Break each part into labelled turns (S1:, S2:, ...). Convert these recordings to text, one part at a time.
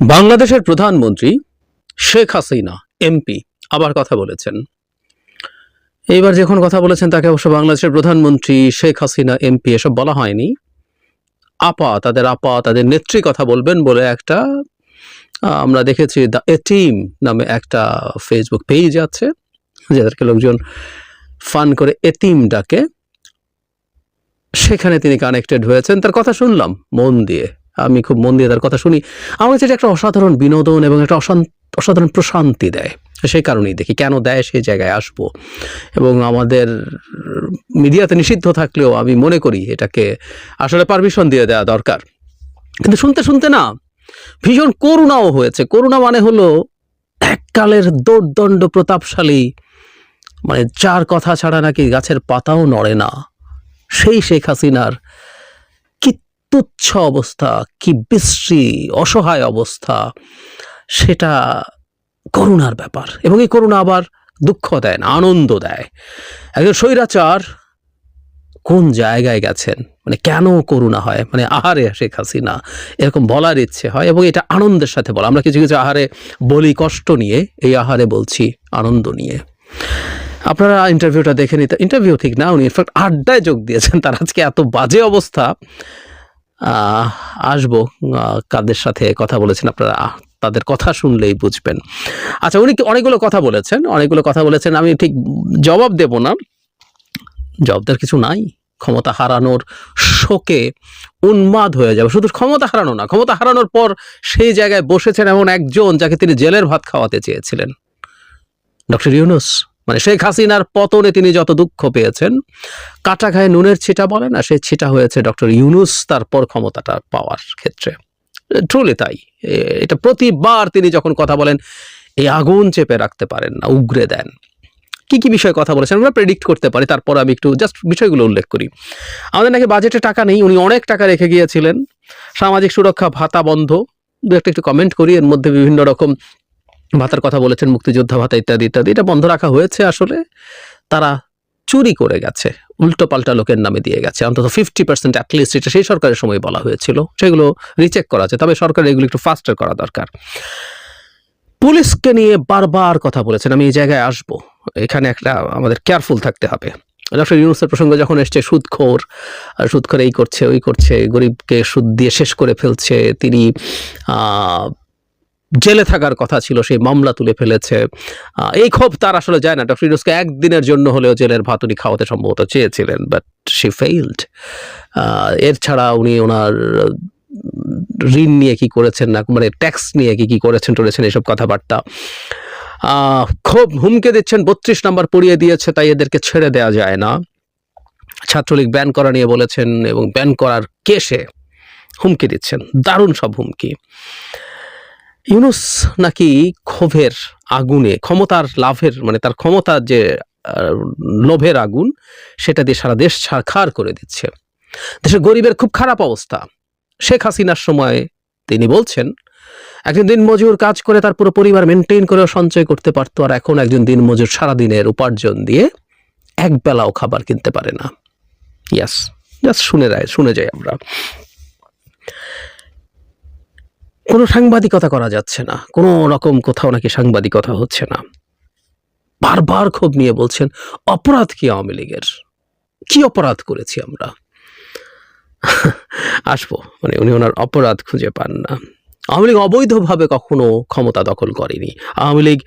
S1: বাংলাদেশের প্রধানমন্ত্রী শেখ হাসিনা, এমপি, আবার কথা বলেছেন। এইবার যখন কথা বলেছেন তাকে অবশ্য বাংলাদেশের প্রধানমন্ত্রী শেখ হাসিনা, এমপি এসব বলা হয়নি। আপা, তাদের আপা, তাদের নেত্রী কথা বলবেন বলে একটা, আমরা দেখেছি দ্য এটিম নামে একটা ফেসবুক পেজ আছে, যাদেরকে লোকজন ফান করে এতিম ডাকে। সেখানে তিনি কানেক্টেড হয়েছেন। তার কথা শুনলাম, মন দিয়ে। আমি খুব মন দিয়ে তার কথা শুনি। আমার কাছে একটা অসাধারণ বিনোদন এবং একটা অসাধারণ প্রশান্তি দেয়। সেই কারণেই দেখি কেন দেয় সেই জায়গায় আসব। এবং আমাদের মিডিয়াতে নিষিদ্ধ থাকলেও আমি মনে করি এটাকে আসলে পারমিশন দিয়ে দেওয়া দরকার। কিন্তু শুনতে শুনতে না, ভীষণ করুণাও হয়েছে। করুণা মানে হলো এককালের দৌর্দণ্ড প্রতাপশালী মানে যার কথা ছাড়া নাকি গাছের পাতাও নড়ে না। সেই শেখ হাসিনার তুচ্ছ অবস্থা, কি বিশ্রী, অসহায় অবস্থা, সেটা করুণার ব্যাপার। এবং এই করুণা আবার দুঃখ দেয় না, আনন্দ দেয়। একজন স্বৈরাচার কোন জায়গায় গেছেন? মানে কেন করুণা হয়? মানে আহারে শেখ হাসিনা, এরকম বলার ইচ্ছে হয় এবং এটা আনন্দের সাথে বলা। আমরা কিছু কিছু আহারে বলি কষ্ট নিয়ে, এই আহারে বলছি আনন্দ নিয়ে। আপনারা ইন্টারভিউটা দেখে নিতে ইন্টারভিউ ঠিক না, উনি ইনফ্যাক্ট আড্ডায় যোগ দিয়েছেন, তার আজকে এত বাজে অবস্থা। আসব কাদের সাথে কথা বলেছেন আপনারা? তাদের কথা শুনলেই বুঝবেন। আচ্ছা উনি অনেকগুলো কথা বলেছেন? অনেকগুলো কথা বলেছেন, আমি ঠিক জবাব দেব না। জবাব দেওয়ার কিছু নাই। ক্ষমতা হারানোর শোকে উন্মাদ হয়ে যাবে। শুধু ক্ষমতা হারানো না, ক্ষমতা হারানোর পর সেই জায়গায় বসেছেন এমন একজন যাকে তিনি জেলের ভাত খাওয়াতে চেয়েছিলেন। ডক্টর ইউনুস মানে শেখ হাসিনার পতনে তিনি যত দুঃখ পেয়েছেন কাটা ঘায়ে নুনের ছিটা বলে না, সেই ছিটা হয়েছে ডক্টর ইউনুস তারপর ক্ষমতাটা পাওয়ার ক্ষেত্রে। ট্রুলি তাই। এটা প্রতিবার তিনি যখন কথা বলেন, এই আগুন চেপে রাখতে পারেন না, উগরে দেন। কি কি বিষয়ে কথা বলেছেন, আমরা প্রেডিক্ট করতে পারি, তারপর আমি একটু জাস্ট বিষয়গুলো উল্লেখ করি। আমাদের নাকি বাজেটে টাকা নেই, উনি অনেক টাকা রেখে গিয়েছিলেন। সামাজিক সুরক্ষা ভাতা বন্ধ দু একটা একটু কমেন্ট করি, এর মধ্যে বিভিন্ন রকম ভাতার কথা বলেছেন, মুক্তিযোদ্ধা ভাতা ইত্যাদি ইত্যাদি। এটা বন্ধ রাখা হয়েছে আসলে। তারা চুরি করে গেছে উল্টো পাল্টা লোকের নামে দিয়ে গেছে। অন্তত ফিফটি পার্সেন্ট অ্যাটলিস্ট এটা সেই সরকারের সময় বলা হয়েছিল। সেগুলো রিচেক করা আছে, তবে সরকার এগুলো একটু ফাস্টার করা দরকার। পুলিশকে নিয়ে বারবার কথা বলেছেন, আমি এই জায়গায় আসব। এখানে একটা আমাদের কেয়ারফুল থাকতে হবে। ডক্টর ইউনুসের প্রসঙ্গ যখন এসছে, সুদখোর সুদখোর এই করছে, ওই করছে, গরিবকে সুদ দিয়ে শেষ করে ফেলছে, তিনি জেলে থাকার কথা ছিল সেই মামলা তুলে ফেলেছে। এই ক্ষোভ তার আসলে যায় না। ডক্টর ইউনুসকে একদিনের জন্য হলেও জেলের ভাতুরি খাওয়াতে সম্ভবত চেয়েছিলেন বাট শি ফেইল্ড এর ছাড়া উনি ওনার ঋণ নিয়ে কি করেছেন না মানে ট্যাক্স নিয়ে কি কি করেছেন, টরেছেন এসব কথাবার্তা। খুব হুমকে দিচ্ছেন, বত্রিশ নাম্বার পড়িয়ে দিয়েছে, তাই এদেরকে ছেড়ে দেওয়া যায় না। ছাত্রলীগ ব্যান করা নিয়ে বলেছেন এবং ব্যান করার কেসে হুমকি দিচ্ছেন। দারুণ সব হুমকি। ইউনুস নাকি ক্ষোভের আগুনে, ক্ষমতার লাভের মানে তার ক্ষমতার যে লোভের আগুন, সেটা দিয়ে সারা দেশ ছাড়খাড় করে দিচ্ছে। দেশের গরিবের খুব খারাপ অবস্থা। শেখ হাসিনার সময় তিনি বলছেন, একজন দিনমজুর কাজ করে তার পুরো পরিবার মেনটেন করেও সঞ্চয় করতে পারতো, আর এখন একজন দিন দিনমজুর সারাদিনের উপার্জন দিয়ে এক বেলাও খাবার কিনতে পারে না। ইয়াস জাস্ট শুনে যায় শুনে যাই আমরা। কোনো সাংবাদিকতা করা যাচ্ছে না। কোনো রকম কোথাও নাকি সাংবাদিকতা হচ্ছে না। বারবার ক্ষোভ নিয়ে বলছেন, অপরাধ কি আওয়ামী লীগের? কি অপরাধ করেছি আমরা? আসব মানে উনি ওনার অপরাধ খুঁজে পান না। আওয়ামী লীগ অবৈধভাবে কখনো ক্ষমতা দখল করেনি। আওয়ামী লীগ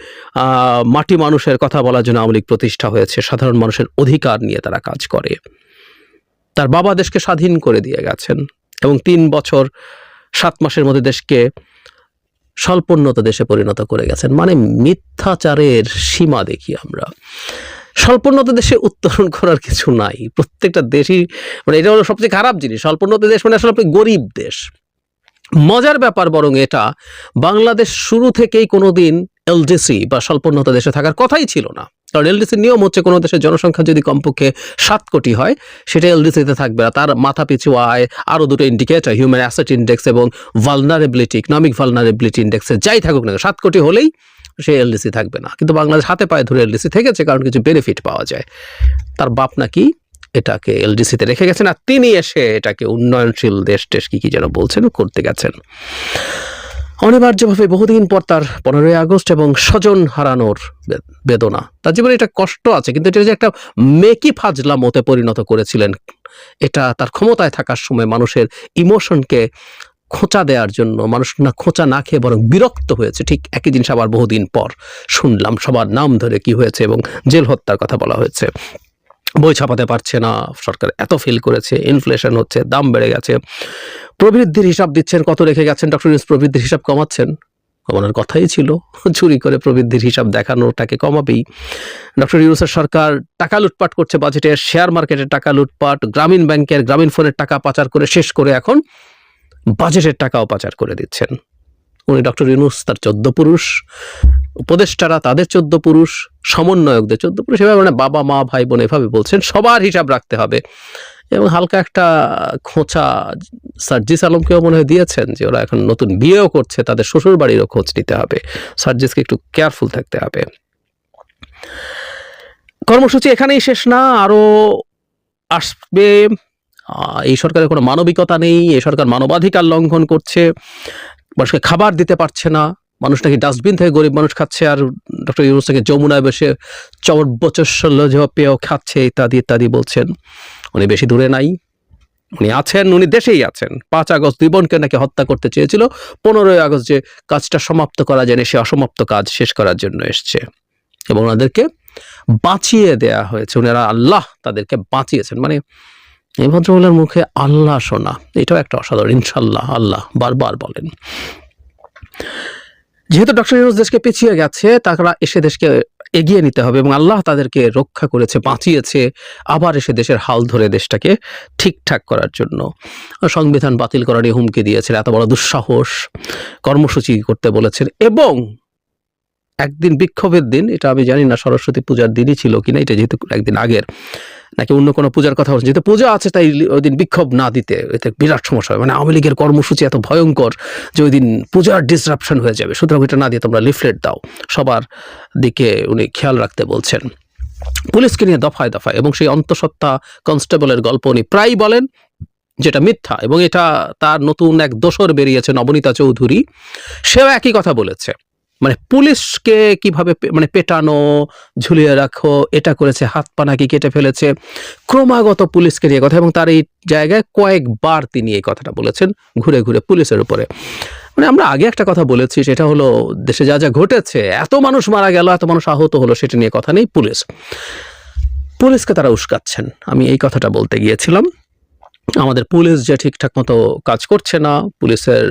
S1: মাটি মানুষের কথা বলার জন্য আওয়ামী লীগ প্রতিষ্ঠা হয়েছে। সাধারণ মানুষের অধিকার নিয়ে তারা কাজ করে। তার বাবা দেশকে স্বাধীন করে দিয়ে গেছেন এবং তিন বছর সাত মাসের মধ্যে দেশকে স্বল্পোন্নত দেশে পরিণত করে গেছেন। মানে মিথ্যাচারের সীমা দেখি আমরা। স্বল্পোন্নত দেশে উত্তরণ করার কিছু নাই। প্রত্যেকটা দেশই মানে এটা হলো সবচেয়ে খারাপ জিনিস। স্বল্পোন্নত দেশ মানে আসলে গরিব দেশ। মজার ব্যাপার বরং এটা, বাংলাদেশ শুরু থেকেই কোনোদিন এলডিসি বা স্বল্পোন্নত দেশে থাকার কথাই ছিল না। কারণ এলডিসির নিয়ম হচ্ছে কোনো দেশের জনসংখ্যা যদি কমপক্ষে সাত কোটি হয়, সেটা এলডিসিতে থাকবে না। তার মাথা পিছু আয় আরও দুটো ইন্ডিকেটর হিউম্যান অ্যাসেট ইন্ডেক্স এবং ভালনারেবিলিটি ইকনমিক ভালনারেবিলিটি ইন্ডেক্সে যাই থাকুক না সাত কোটি হলেই সে এলডিসি থাকবে না। কিন্তু বাংলাদেশ হাতে পায়ে ধরে এলডিসি থেকেছে কারণ কিছু বেনিফিট পাওয়া যায়। তার বাপ নাকি এটাকে এলডিসিতে রেখে গেছেন আর তিনি এসে এটাকে উন্নয়নশীল দেশ টেশ কি কি যেন বলছেন, করতে গেছেন। অনিবার্যভাবে বহুদিন পর তার পনেরোই আগস্ট এবং স্বজন হারানোর বেদনা। তার জীবনে এটা কষ্ট আছে, কিন্তু এটা যে একটা মেকি ফাজলা মতে পরিণত করেছিলেন, এটা তার ক্ষমতায় থাকার সময় মানুষের ইমোশনকে খোঁচা দেওয়ার জন্য, মানুষ না খোঁচা না খেয়ে বরং বিরক্ত হয়েছে। ঠিক একই জিনিস আবার বহুদিন পর শুনলাম, সবার নাম ধরে কি হয়েছে এবং জেল হত্যার কথা বলা হয়েছে। বই ছাপাতে পারছে না, সরকার এত ফিল করেছে ইনফ্লেশন হচ্ছে, দাম বেড়ে গেছে। প্রবৃদ্ধির হিসাব দিচ্ছেন, কত রেখে গেছেন? ডক্টর ইউনুস প্রবৃদ্ধির হিসাব কমাচ্ছেন? কমানোর কথাই ছিল। চুরি করে প্রবৃদ্ধির হিসাব দেখানোটাকে কমাবেই। ডক্টর ইউনুসের সরকার টাকা লুটপাট করছে বাজেটে শেয়ার মার্কেটের টাকা লুটপাট, গ্রামীণ ব্যাংকের গ্রামীণ ফোনের টাকা পাচার করে শেষ করে এখন বাজেটের টাকাও পাচার করে দিচ্ছেন। উনি ডক্টর ইউনুস তার চোদ্দ পুরুষ। উপদেষ্টারা তাদের চোদ্দ পুরুষ, সমন্বয়কদের চোদ্দ পুরুষ, এভাবে মানে বাবা, মা, ভাই, বোন এভাবে বলছেন, সবার হিসাব রাখতে হবে। এবং হালকা একটা খোঁচা সার্জিস আলমকেও মনে হয় দিয়েছেন যে ওরা এখন নতুন বিয়েও করছে, তাদের শ্বশুর বাড়িরও খোঁজ নিতে হবে। সার্জিসকে একটু কেয়ারফুল থাকতে হবে। কর্মসূচি এখানেই শেষ না আরও আসবে। এই সরকারের কোনো মানবিকতা নেই এই সরকার মানবাধিকার লঙ্ঘন করছে, মানুষকে খাবার দিতে পারছে না। মানুষ নাকি ডাস্টবিন থেকে গরিব মানুষ খাচ্ছে? আর ডক্টর ইউনুস নাকি যমুনায় বসে চবটবচস্বল্য পেয়েও খাচ্ছে, ইত্যাদি ইত্যাদি বলছেন। উনি বেশি দূরে নাই। উনি আছেন, উনি দেশেই আছেন। পাঁচ আগস্ট দুই বোনকে নাকি হত্যা করতে চেয়েছিল। পনেরোই আগস্ট যে কাজটা সমাপ্ত করা যায়নি সে অসমাপ্ত কাজ শেষ করার জন্য এসছে। এবং ওনাদেরকে বাঁচিয়ে দেয়া হয়েছে। ওনারা আল্লাহ তাদেরকে বাঁচিয়েছেন। মানে এই ভদ্রমহিলার মুখে আল্লাহ শোনা, এটাও একটা অসাধারণ। ইনশাল্লাহ আল্লাহ বারবার বলেন। যেহেতু ডক্টর ইউনুস দেশকে পিছিয়ে গেছে, তারা এসে দেশকে এগিয়ে নিতে হবে এবং আল্লাহ তাদেরকে রক্ষা করেছে, বাঁচিয়েছে, আবার এসে দেশের হাল ধরে দেশটাকে ঠিকঠাক করার জন্য। সংবিধান বাতিল করার হুমকি দিয়েছেন, এত বড় দুঃসাহস, কর্মসূচি করতে বলেছেন এবং একদিন বিক্ষোভের দিন, এটা আমি জানি না, সরস্বতী পূজার দিনই ছিল কিনা, এটা যেহেতু একদিন আগের। নাকি অন্য কোনো পূজার কথা হচ্ছে যেহেতু পূজা আছে, তাই ওই দিন বিক্ষোভ না দিতে এতে বিরাট সমস্যা হয়। মানে আওয়ামী লীগের কর্মসূচি এত ভয়ঙ্কর যে ওই দিন পূজার ডিসরাপশন হয়ে যাবে। সুতরাং এটা না দিয়ে তোমরা লিফলেট দাও। সবার দিকে উনি খেয়াল রাখতে বলছেন। পুলিশকে নিয়ে দফায় দফায় এবং সেই অন্তঃসত্ত্বা কনস্টেবলের গল্প উনি প্রায় বলেন, যেটা মিথ্যা এবং এটা তার নতুন এক দোসর বেরিয়েছে, নবনীতা চৌধুরী। সেও একই কথা বলেছে। মানে পুলিশকে কীভাবে মানে পেটানো, ঝুলিয়ে রাখো, এটা করেছে, হাত পা নাকি কেটে ফেলেছে, ক্রমাগত পুলিশকে নিয়ে কথা, এবং তার এই জায়গায় কয়েকবার তিনি এই কথাটা বলেছেন ঘুরে ঘুরে পুলিশের উপরে। মানে আমরা আগে একটা কথা বলেছি, সেটা হলো দেশে যা যা ঘটেছে, এত মানুষ মারা গেল, এত মানুষ আহত হলো, সেটা নিয়ে কথা নেই পুলিশ। পুলিশকে তারা উস্কাচ্ছেন। আমি এই কথাটা বলতে গিয়েছিলাম। আমাদের পুলিশ যে ঠিকঠাক মতো কাজ করছে না, পুলিশের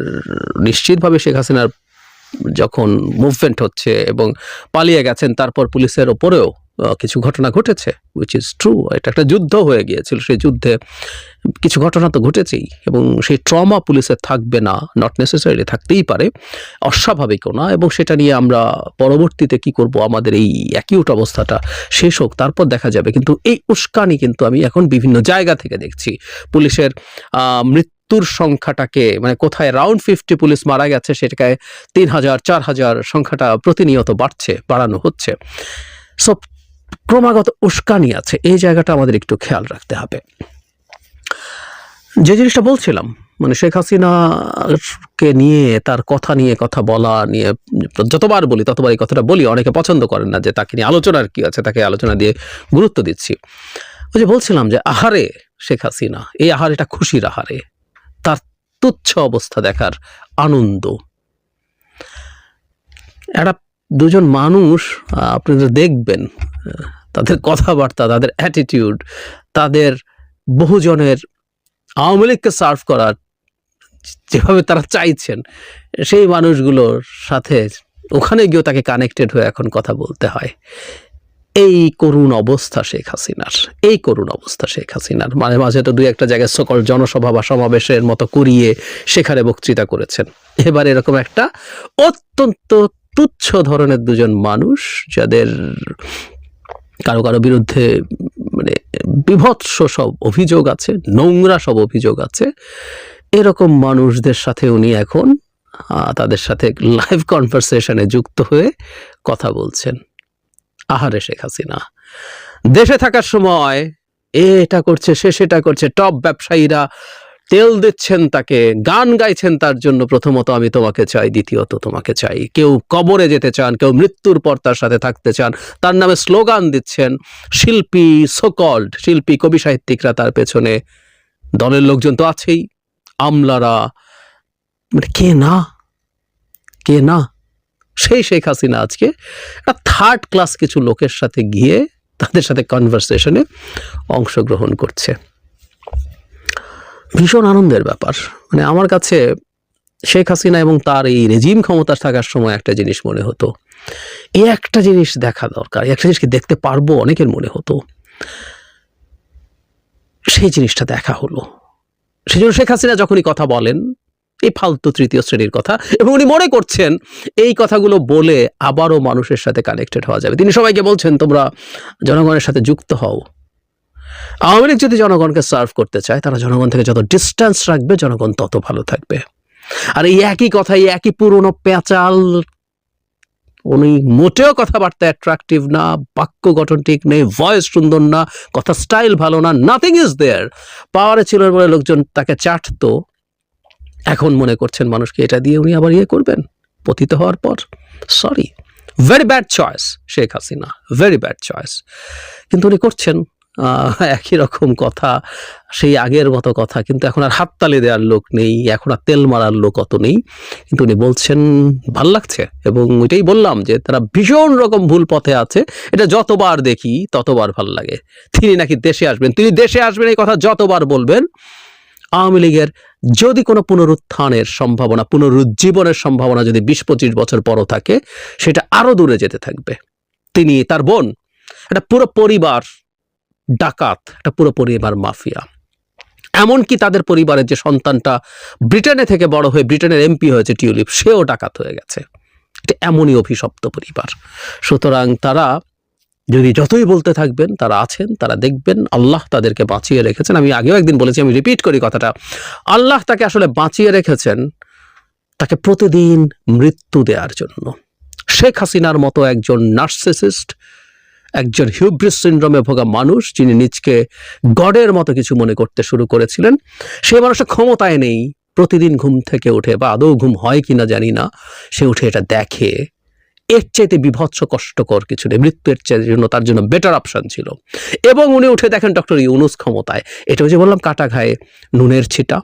S1: নিশ্চিতভাবে শেখ হাসিনার যখন মুভমেন্ট হচ্ছে এবং পালিয়ে গেছেন তারপর পুলিশের ওপরেও কিছু ঘটনা ঘটেছে উইচ ইজ ট্রু এটা একটা যুদ্ধ হয়ে গিয়েছিল সেই যুদ্ধে কিছু ঘটনা তো ঘটেছেই এবং সেই ট্রমা পুলিশের থাকবে না নট নেসেসারিলি থাকতেই পারে অস্বাভাবিকও না এবং সেটা নিয়ে আমরা পরবর্তীতে কি করব আমাদের এই অ্যাকিউট অবস্থাটা শেষ হোক তারপর দেখা যাবে কিন্তু এই উস্কানি কিন্তু আমি এখন বিভিন্ন জায়গা থেকে দেখছি পুলিশের আহ, মৃত্যুর সংখ্যাটাকে মানে কোথায় রাউন্ড ফিফটি পুলিশ মারা গেছে, সেটাকে তিন হাজার, চার হাজার সংখ্যাটা প্রতিনিয়ত বাড়ছে, বাড়ানো হচ্ছে। সো ক্রমাগত উস্কানি আছে, এই জায়গাটা আমাদের একটু খেয়াল রাখতে হবে। যে জিনিসটা বলছিলাম মানে শেখ হাসিনাকে নিয়ে, তার কথা নিয়ে, কথা বলা নিয়ে, যতবার বলি, ততবার এই কথাটা বলি, অনেকে পছন্দ করেন না যে তাকে নিয়ে আলোচনার কি আছে, তাকে আলোচনা দিয়ে গুরুত্ব দিচ্ছি। ওই যে বলছিলাম যে, আহারে শেখ হাসিনা, এই আহারেটা খুশির আহারে। তুচ্ছ অবস্থা দেখার আনন্দ। একটা দুজন মানুষ, আপনারা দেখবেন, তাদের কথাবার্তা, তাদের অ্যাটিটিউড তাদের বহুজনের আওয়ামী লীগকে সার্ভ করার যেভাবে তারা চাইছেন, সেই মানুষগুলোর সাথে ওখানে গিয়েও তাকে কানেক্টেড হয়ে এখন কথা বলতে হয়। এই করুণ অবস্থা শেখ হাসিনার, এই করুণ অবস্থা শেখ হাসিনার। মাঝে মাঝে তো দুই একটা জায়গায় সকল জনসভা বা সমাবেশের মতো করিয়ে সেখানে বক্তৃতা করেছেন। এবার এরকম একটা অত্যন্ত তুচ্ছ ধরনের দুজন মানুষ যাদের কারও কারও বিরুদ্ধে মানে বিভৎস সব অভিযোগ আছে, নোংরা সব অভিযোগ আছে, এরকম মানুষদের সাথে উনি এখন তাদের সাথে লাইভ কনভারসেশনে যুক্ত হয়ে কথা বলছেন। আহারে শেখ হাসিনা। দেশে থাকার সময় এটা করছে, সে সেটা করছে, টপ ব্যবসায়ীরা তেল দিচ্ছেন তাকে, গান গাইছেন তার জন্য প্রথমত আমি তোমাকে চাই, দ্বিতীয়ত তোমাকে চাই। কেউ কবরে যেতে চান, কেউ মৃত্যুর পর তার সাথে থাকতে চান, তার নামে স্লোগান দিচ্ছেন, শিল্পী সোকল্ড শিল্পী, কবি সাহিত্যিকরা তার পেছনে, দলের লোকজন তো আছেই, আমলারা মানে কে না? কে না? সেই শেখ হাসিনা আজকে একটা থার্ড ক্লাস কিছু লোকের সাথে গিয়ে তাদের সাথে কনভারসেশনে অংশগ্রহণ করছে। ভীষণ আনন্দের ব্যাপার। মানে আমার কাছে শেখ হাসিনা এবং তার এই রেজিম ক্ষমতা থাকার সময় একটা জিনিস মনে হতো। এই একটা জিনিস দেখা দরকার একটা জিনিস কি দেখতে পারব অনেকের মনে হতো। সেই জিনিসটা দেখা হলো। সেই জন্য শেখ হাসিনা যখনই কথা বলেন এই ফালতু তৃতীয় শ্রেণির কথা। এবং উনি মনে করছেন, এই কথাগুলো বলে আবারও মানুষের সাথে কানেক্টেড হওয়া যাবে। তিনি সবাইকে বলছেন, তোমরা জনগণের সাথে যুক্ত হও। আওয়ামী লীগ যদি জনগণকে সার্ভ করতে চায়, তারা জনগণ থেকে যত ডিস্টেন্স রাখবে, জনগণ তত ভালো থাকবে। আর এই একই কথা, এই একই পুরনো পেঁচাল, উনি মোটেও কথাবার্তা অ্যাট্রাকটিভ না, বাক্য গঠন ঠিক নেই ভয়েস সুন্দর না, কথা স্টাইল ভালো না নাথিং ইজ দেয়ার পাওয়ারে ছিল বলে লোকজন তাকে চাটতো। এখন মনে করছেন মানুষকে এটা দিয়ে উনি আবার ইয়ে করবেন, পতিত হওয়ার পর। Sorry very bad choice Sheikh Hasina very bad choice কিন্তু উনি করছেন একই রকম কথা, সেই আগের মতো কথা, কিন্তু এখন আর হাততালি দেওয়ার লোক নেই, এখন আর তেল মারার লোক অত নেই। কিন্তু উনি বলছেন, ভালো লাগছে, এবং ওইটাই বললাম যে তারা ভীষণ রকম ভুল পথে আছে, এটা যতবার দেখি ততবার ভালো লাগে। তিনি নাকি দেশে আসবেন, তিনি দেশে আসবেন এই কথা যতবার বলবেন আওয়ামী লীগের যদি কোনো পুনরুত্থানের সম্ভাবনা, পুনরুজ্জীবনের সম্ভাবনা যদি বিশ পঁচিশ বছর পরও থাকে, সেটা আরও দূরে যেতে থাকবে। তিনি তার বোন, একটা পুরো পরিবার ডাকাত, একটা পুরো পরিবার মাফিয়া। এমনকি তাদের পরিবারের যে সন্তানটা ব্রিটেনে থেকে বড় হয়ে ব্রিটেনের এমপি হয়েছে টিউলিপ, সেও ডাকাত হয়ে গেছে। এটা এমনই অভিশপ্ত পরিবার। সুতরাং তারা যদি যতই বলতে থাকবেন, তারা আছেন, তারা দেখবেন, আল্লাহ তাদেরকে বাঁচিয়ে রেখেছেন। আমি আগেও একদিন বলেছি, আমি রিপিট করি কথাটা। আল্লাহ তাকে আসলে বাঁচিয়ে রেখেছেন তাকে প্রতিদিন মৃত্যু দেওয়ার জন্য। শেখ হাসিনার মতো একজন নার্সিসিস্ট একজন হিউব্রিস সিন্ড্রোমে ভোগা মানুষ, যিনি নিজকে গডের মতো কিছু মনে করতে শুরু করেছিলেন সেই মানুষের ক্ষমতায় নেই। প্রতিদিন ঘুম থেকে উঠে, বা আদৌ ঘুম হয় কিনা জানি না, সে উঠে এটা দেখে এর চাইতে বিভৎস, কষ্টকর কিছু নেই। মৃত্যুর চাইতে জন্য তার জন্য বেটার অপশান ছিল। এবং উনি উঠে দেখেন ডক্টর ইউনুস ক্ষমতায়। এটা যে বললাম, কাটা ঘায়ে নুনের ছিটা।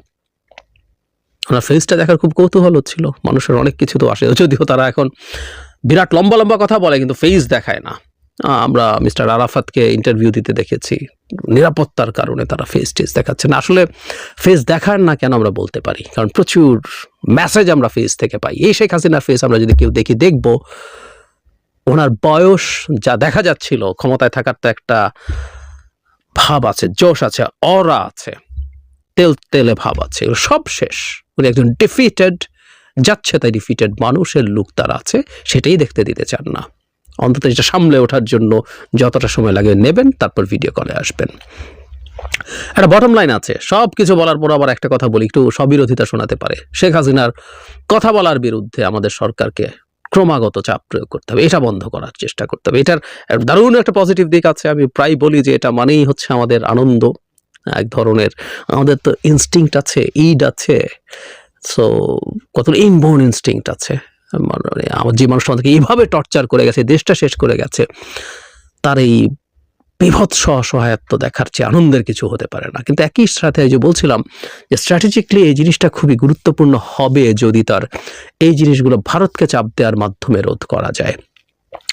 S1: ওনার ফেসটা দেখার খুব কৌতূহল হচ্ছিল। মানুষের অনেক কিছু তো আসে, যদিও তারা এখন বিরাট লম্বা লম্বা কথা বলে, কিন্তু ফেস দেখায় না। আমরা মিস্টার আরাফাতকে ইন্টারভিউ দিতে দেখেছি। নিরাপত্তার কারণে তারা ফেস টেস দেখাচ্ছে না। আসলে ফেস দেখার না কেন আমরা বলতে পারি? কারণ প্রচুর মেসেজ আমরা ফেস থেকে পাই। এই শেখ হাসিনার ফেস আমরা যদি কেউ দেখি, দেখব। ওনার বয়স যা দেখা যাচ্ছিল, ক্ষমতায় থাকার তো একটা ভাব আছে, জোশ আছে, অরা আছে, তেল তেলে ভাব আছে সব শেষ। উনি একজন ডিফিটেড যাচ্ছে তাই ডিফিটেড মানুষের লুক তার আছে, সেটাই দেখতে দিতে চান না। অন্তত এটা সামলে ওঠার জন্য যতটা সময় লাগে নেবেন, তারপর ভিডিও কলে আসবেন। একটা বটম লাইন আছে সব কিছু বলার পর আবার একটা কথা বলি, একটু সবিরোধিতা শোনাতে পারে। শেখ হাসিনার কথা বলার বিরুদ্ধে আমাদের সরকারকে ক্রমাগত চাপ প্রয়োগ করতে হবে, এটা বন্ধ করার চেষ্টা করতে হবে। এটার দারুণ একটা পজিটিভ দিক আছে, আমি প্রায় বলি যে এটা মানেই হচ্ছে আমাদের আনন্দ, এক ধরনের আমাদের তো ইনস্টিংক্ট আছে, ইড আছে সো কত ইনবোর্ন ইনস্টিংক্ট আছে। মানে আমার যে মানুষ আমাদেরকে এইভাবে টর্চার করে গেছে, দেশটা শেষ করে গেছে, তার এই বিভৎস অসহায়ত্ব দেখার চেয়ে আনন্দের কিছু হতে পারে না। কিন্তু একই সাথে যে বলছিলাম যে স্ট্র্যাটেজিকলি এই জিনিসটা খুবই গুরুত্বপূর্ণ হবে যদি তার এই জিনিসগুলো ভারতকে চাপ দেওয়ার মাধ্যমে রোধ করা যায়।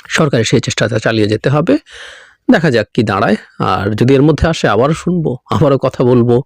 S1: সরকারের সেই চেষ্টাটা চালিয়ে যেতে হবে। দেখা যাক কি দাঁড়ায়। আর যদি এর মধ্যে আসে আবারও শুনব, আবারও কথা বলব।